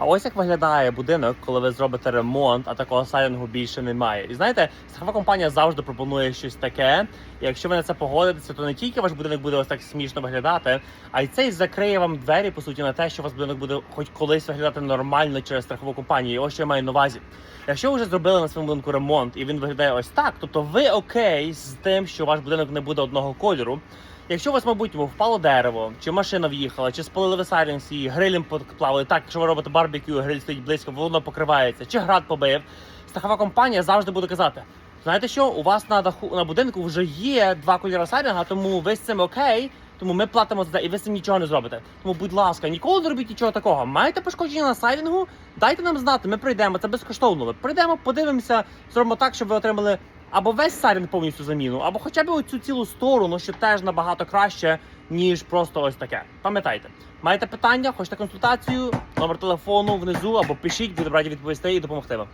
А ось як виглядає будинок, коли ви зробите ремонт, а такого сайдингу більше немає. І знаєте, страхова компанія завжди пропонує щось таке. І якщо ви на це погодитеся, то не тільки ваш будинок буде ось так смішно виглядати, а й це й закриє вам двері по суті на те, що у вас будинок буде хоч колись виглядати нормально через страхову компанію. І ось що я маю на увазі. Якщо ви вже зробили на своєму будинку ремонт і він виглядає ось так, тобто ви окей з тим, що ваш будинок не буде одного кольору. Якщо у вас, мабуть, впало дерево, чи машина в'їхала, чи спалили ви сайленс і грилем поплавили, так, якщо ви робите барбекю, гриль стоїть близько, воно покривається, чи град побив, страхова компанія завжди буде казати: знаєте що, у вас на даху на будинку вже є два кольори сайдинга, тому ви з цим окей. Тому ми платимо за це, і ви з цим нічого не зробите. Тому, будь ласка, ніколи не робіть нічого такого. Маєте пошкодження на сайдингу? Дайте нам знати, ми прийдемо. Це безкоштовно. Ми прийдемо, подивимося, зробимо так, щоб ви отримали або весь сайдинг повністю заміну, або хоча б оцю цілу сторону, що теж набагато краще, ніж просто ось таке. Пам'ятайте, маєте питання, хочете консультацію, номер телефону внизу або пишіть, буду раді відповісти і допомогти вам.